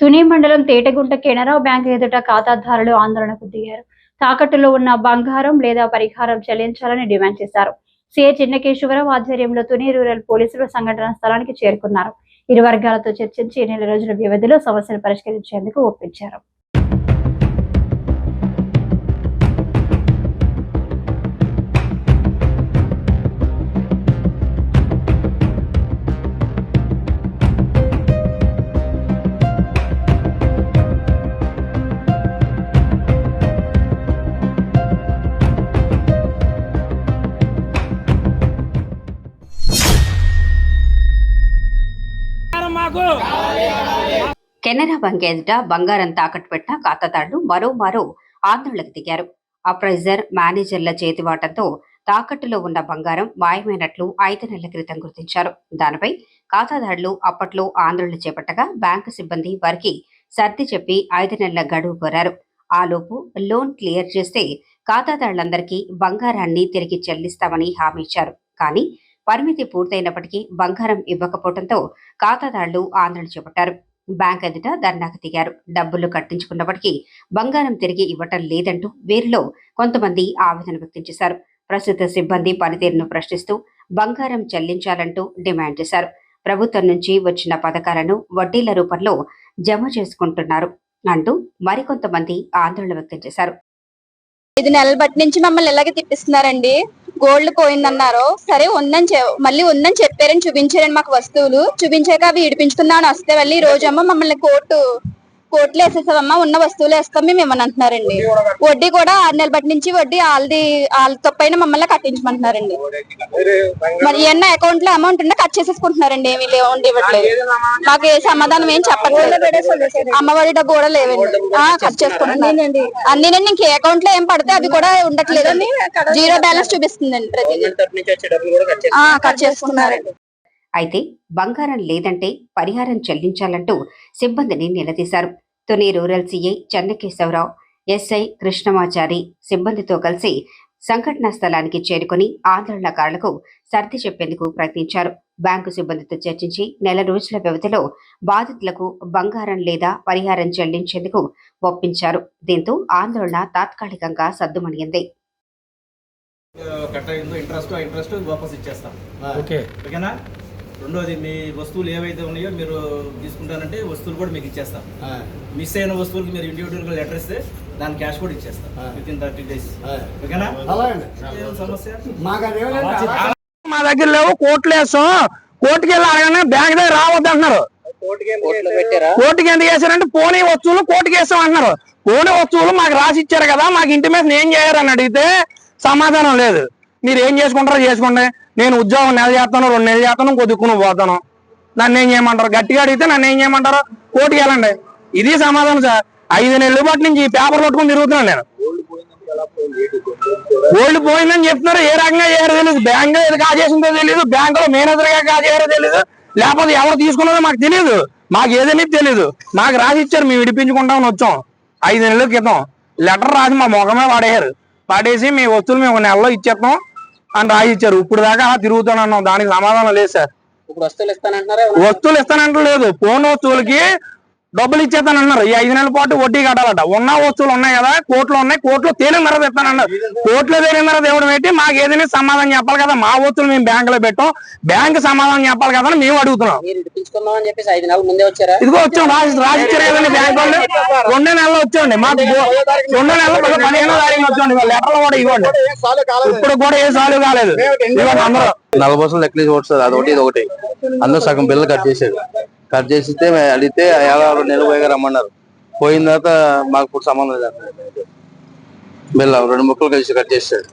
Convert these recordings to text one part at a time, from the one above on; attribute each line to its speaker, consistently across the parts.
Speaker 1: తుని మండలం తేటగుంట కెనరా బ్యాంక్ ఎదుట ఖాతాదారులు ఆందోళనకు దిగారు. తాకట్టులో ఉన్న బంగారం లేదా పరిహారం చెల్లించాలని డిమాండ్ చేశారు. సీఏ చిన్నకేశ్వరరావు ఆధ్వర్యంలో తుని రూరల్ పోలీసులు సంఘటన స్థలానికి చేరుకున్నారు. ఇరు వర్గాలతో చర్చించి నెల రోజుల వ్యవధిలో సమస్యలు పరిష్కరించేందుకు ఒప్పించారు.
Speaker 2: కెనరా బ్యాంక్ ఎదుట బంగారం తాకట్టు పెట్టిన ఖాతాదారులు మరోమారు ఆందోళనకు దిగారు. అప్రైజర్ మేనేజర్ల చేతివాటంతో తాకట్టులో ఉన్న బంగారం మాయమైనట్లు ఐదు నెలల క్రితం గుర్తించారు. దానిపై ఖాతాదారులు అప్పట్లో ఆందోళన చేపట్టగా బ్యాంకు సిబ్బంది వారికి సర్ది చెప్పి ఐదు నెలల గడువు కోరారు. ఆలోపు లోన్ క్లియర్ చేస్తే ఖాతాదారులందరికీ బంగారాన్ని తిరిగి చెల్లిస్తామని హామీ ఇచ్చారు. కానీ పరిమితి పూర్తయినప్పటికీ బంగారం ఇవ్వకపోవడంతో ఖాతాదారులు ఆందోళన చేపట్టారు. బ్యాంక్ ఎదుట ధర్నాకు దిగారు. డబ్బులు కట్టించుకున్నప్పటికీ బంగారం తిరిగి ఇవ్వటం లేదంటూ వీరిలో కొంతమంది ఆవేదన వ్యక్తం చేశారు. ప్రస్తుత సిబ్బంది పనితీరును ప్రశ్నిస్తూ బంగారం చెల్లించాలంటూ డిమాండ్ చేశారు. ప్రభుత్వం నుంచి వచ్చిన పథకాలను వడ్డీల రూపంలో జమ చేసుకుంటున్నారు అంటూ మరికొంతమంది ఆందోళన వ్యక్తం చేశారు.
Speaker 3: ఐదు నెలల బట్టి నుంచి మమ్మల్ని ఇలాగే తిప్పిస్తున్నారండి గోల్డ్ పోయిందన్నారు. సరే ఉందని మళ్ళీ ఉందని చెప్పారని చూపించారండి మాకు వస్తువులు. చూపించాక అవి ఇడిపించుకుందామని వస్తే మళ్ళీ ఈ రోజేమో మమ్మల్ని కోర్టు కోర్టులో వేసేసామమ్మా ఉన్న వస్తువులు వేస్తాం మేము ఇవ్వని అంటున్నారండి. వడ్డీ కూడా ఆరు నెలల బట్టి నుంచి వడ్డీ వాళ్ళది వాళ్ళ తప్పైన మమ్మల్ని కట్టించమంటున్నారండి. మరి ఏమన్నా అకౌంట్లో అమౌంట్ ఉంటే కట్ చేసేసుకుంటున్నారండి ఏమి లేవండి ఇవ్వట్లేదు. మాకు ఏ సమాధానం ఏం చెప్పట్లేదు. అమ్మఒడి డబ్బు కూడా లేవండి. ఆ, కట్ చేసుకుంటున్నారండి అన్ని ఇంక అకౌంట్లో ఏం పడితే అది కూడా ఉండట్లేదు. జీరో బ్యాలెన్స్ చూపిస్తుందండి ప్రతి
Speaker 4: కట్
Speaker 3: చేసుకున్నారండి.
Speaker 2: అయితే బంగారం లేదంటే పరిహారం చెల్లించాలంటూ సిబ్బందిని నిలదీశారు. Tuni rural CI Chennakesavarao SI Krishnamachari సిబ్బందితో కలిసి సంఘటనా స్థలానికి చేరుకుని ఆందోళనకారులకు సర్ది చెప్పేందుకు ప్రయత్నించారు. బ్యాంకు సిబ్బందితో చర్చించి నెల రోజుల వ్యవధిలో బాధితులకు బంగారం లేదా పరిహారం చెల్లించేందుకు ఒప్పించారు. దీంతో ఆందోళన తాత్కాలికంగా సద్దుమణిగింది
Speaker 5: కట్ అయిందో ఇంట్రెస్ట్ ఆ ఇంట్రెస్ట్ వాపస్ ఇచ్చేస్తాం.
Speaker 4: ఓకే.
Speaker 5: ఓకేనా? రెండోది మీ వస్తువులు ఏవైతే ఉన్నాయో మీరు తీసుకుంటానంటే వస్తువులు కూడా మీకు ఇచ్చేస్తాం మిస్ అయిన వస్తువులకు మీరు ఇండివిజువల్గా లెటర్ ఇస్తే దాని క్యాష్ కూడా ఇచ్చేస్తాం విత్ ఇన్ థర్టీ డేస్ ఓకేనా? ఏం సమస్య?
Speaker 4: మా దగ్గర లేవు కోర్టులు వేస్తాం. కోర్టుకి వెళ్ళి అడగానే బ్యాంక్ దగ్గర రావద్దు అంటున్నారు. కోర్టుకి ఎందుకు వేసారంటే పోనీ వస్తువులు కోర్టుకి వేస్తాం అంటున్నారు. పోనీ వస్తువులు మాకు రాసి ఇచ్చారు కదా మాకు ఇంటి మీద ఏం చేయరని అడిగితే సమాధానం లేదు. మీరు ఏం చేసుకుంటారో చేసుకోండి నేను ఉద్యోగం నెల చేస్తాను రెండు నెలలు చేస్తాను కొద్దిక్కుని పోతాను. నన్ను ఏం చేయమంటారు? గట్టిగా అడిగితే నన్ను ఏం చేయమంటారు? కోర్టుకి వెళ్ళండి. ఇది సమాధానం సార్. ఐదు నెలల పాటు నుంచి పేపర్ పట్టుకుని తిరుగుతున్నాను నేను. ఓల్డ్ పోయిందని చెప్తున్నారు. ఏ రకంగా చేయారో తెలియదు బ్యాంక్ ఏది కాజేసిందో తెలియదు బ్యాంక్లో మేనేజర్గా కాజేయారో తెలియదు లేకపోతే ఎవరు తీసుకున్నదో మాకు తెలియదు మాకు ఏదనేది తెలియదు మాకు రాసి ఇచ్చారు. మేము విడిపించుకుంటామని వచ్చాం. ఐదు నెలల క్రితం. లెటర్ రాసి మా ముఖమే పడేయారు పడేసి మీ వస్తువులు మేము నెలలో ఇచ్చేస్తాం. అని రాసి ఇచ్చారు ఇప్పుడు దాకా అలా తిరుగుతానన్నాం దానికి సమాధానం లేదు సార్.
Speaker 6: ఇప్పుడు వస్తువులు ఇస్తానంటున్నారా
Speaker 4: వస్తువులు ఇస్తానంటే లేదు ఫోన్ వస్తువులకి డబ్బులు ఇచ్చేస్తానన్నారు. ఈ ఐదు నెలల పాటు వడ్డీ కట్టాలట. ఉన్న వస్తువులు ఉన్నాయి కదా కోర్టులో ఉన్నాయి తర్వాత ఇస్తానన్నారు కోర్టులో తేలిన తర్వాత ఇవ్వడం ఏంటి మాకు ఏదైనా సమాధానం చెప్పాలి కదా మా వస్తువులు మేము బ్యాంక్లో పెట్టాం. బ్యాంక్ సమాధానం చెప్పాలి కదా అని మేము అడుగుతున్నాం. ఇదిగో వచ్చాం కదండి బ్యాంక్ వాళ్ళు. రెండో నెలలో వచ్చాండి మాకు రెండో నెలలో పదిహేనో తారీఖు వచ్చాండి లెటర్లు కూడా ఇవ్వండి. ఇప్పుడు కూడా ఏ సాల్వ్ కాలేదు. ఇవ్వండి అందరూ.
Speaker 7: నలభై పర్సెంట్ లెక్కలేసి ఒకటి సార్ అదొకటి ఇది ఒకటి అందరూ సగం బిల్లు కట్ చేశారు కట్ చేసితే అడిగితే యాదవ్ నెల పోయిగా రమ్మన్నారు. పోయిన తర్వాత మాకు ఇప్పుడు సంబంధం లేదు అన్నారు. రెండు ముక్కలు కలిసి కట్ చేశాడు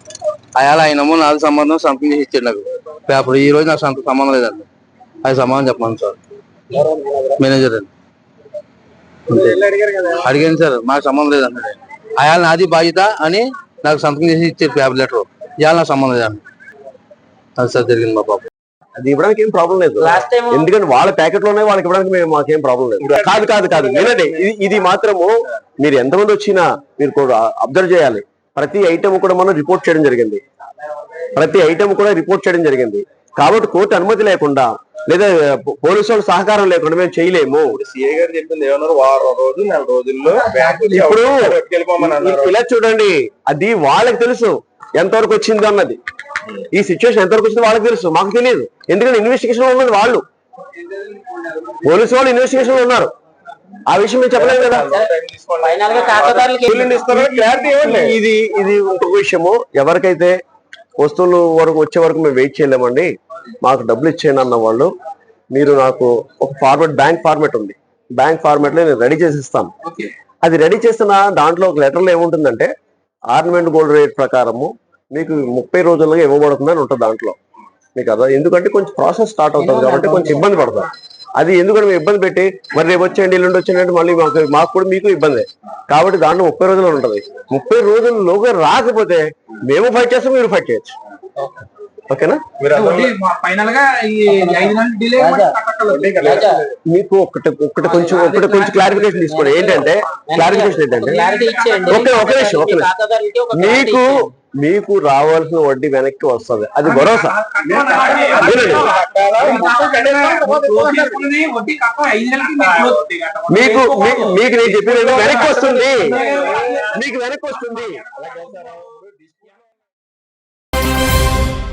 Speaker 7: అయాల ఆయనమో నాకు సంబంధం సంతకం చేసి ఇచ్చాడు నాకు. పేపర్ ఈ రోజు నాకు సంత సంబంధం లేదండి అది సమాధానం చెప్పండి సార్. మేనేజర్ అండి అడిగాను సార్ మాకు సంబంధం లేదండి అయాల నాది బాధ్యత అని నాకు సంతకం చేసి ఇచ్చారు పేపర్ లెటర్. ఇవాళ నాకు సంబంధం లేదండి అది సార్ జరిగింది మా పాప.
Speaker 8: అది ఇవ్వడానికి ఏం ప్రాబ్లం లేదు. ఎందుకంటే వాళ్ళ ప్యాకెట్లోనే వాళ్ళకి ఇవ్వడానికి మేము మాకేం ప్రాబ్లం లేదు. కాదు కాదు కాదు. వినండి ఇది ఇది మాత్రము మీరు ఎంతమంది వచ్చినా మీరు అబ్జర్వ్ చేయాలి. ప్రతి ఐటమ్ కూడా మనం రిపోర్ట్ చేయడం జరిగింది. ప్రతి ఐటమ్ కూడా రిపోర్ట్ చేయడం జరిగింది. కాబట్టి కోర్టు అనుమతి లేకుండా లేదా పోలీసు వాళ్ళ సహకారం లేకుండా మేము చేయలేము.
Speaker 7: సిఐ గారు చెప్పింది ఏమన్నారు? వారం రోజులు నెల రోజుల్లో బ్యాంకు
Speaker 8: ఇప్పుడు ఇలా చూడండి. అది వాళ్ళకి తెలుసు. ఎంతవరకు వచ్చింది అన్నది. ఈ సిచ్యువేషన్ ఎంతవరకు వచ్చింది వాళ్ళకి తెలుసు మాకు తెలియదు ఎందుకంటే ఇన్వెస్టిగేషన్లో ఉన్నది వాళ్ళు. పోలీసు వాళ్ళు ఇన్వెస్టిగేషన్లో ఉన్నారు. ఆ విషయం మేము చెప్పలేదు కదా. ఇది ఇది ఇంకొక విషయము. ఎవరికైతే వస్తువులు వరకు వచ్చే వరకు మేము వెయిట్ చేయలేమండి మాకు డబ్బులు ఇచ్చేయండి అన్న వాళ్ళు మీరు నాకు ఒక ఫార్మెట్ బ్యాంక్ ఫార్మెట్ ఉంది. బ్యాంక్ ఫార్మెట్లో నేను రెడీ చేసి ఇస్తాను. అది రెడీ చేసిన దాంట్లో ఒక లెటర్లో ఏముంటుందంటే ఆర్నమెంట్ గోల్డ్ రేట్ ప్రకారము మీకు ముప్పై రోజుల్లో ఇవ్వబడుతుందని ఉంటుంది దాంట్లో. మీకు అదా ఎందుకంటే కొంచెం ప్రాసెస్ స్టార్ట్ అవుతుంది కాబట్టి కొంచెం ఇబ్బంది పడతాం అది ఎందుకంటే మేము ఇబ్బంది పెట్టి మరి రేపు వచ్చేయండి ఎల్లుండి వచ్చేయండి మళ్ళీ మాకు మాకు కూడా మీకు ఇబ్బంది. కాబట్టి దాంట్లో ముప్పై రోజులు ఉంటది. ముప్పై రోజుల్లోగా రాకపోతే మేము ఫైట్ చేస్తాం మీరు ఫైట్ చేయొచ్చు. ఓకేనా
Speaker 6: ఫైనల్గా
Speaker 8: మీకు ఒకటి ఒకటి కొంచెం ఒకటి కొంచెం క్లారిఫికేషన్ తీసుకోండి ఏంటంటే క్లారిఫికేషన్ ఏంటంటే ఓకే, ఒక నిమిషం, ఒక మీకు. మీకు రావాల్సిన వడ్డీ వెనక్కి వస్తుంది అది భరోసా. మీకు మీకు నేను చెప్పిన వెనక్కి వస్తుంది మీకు వెనక్కి వస్తుంది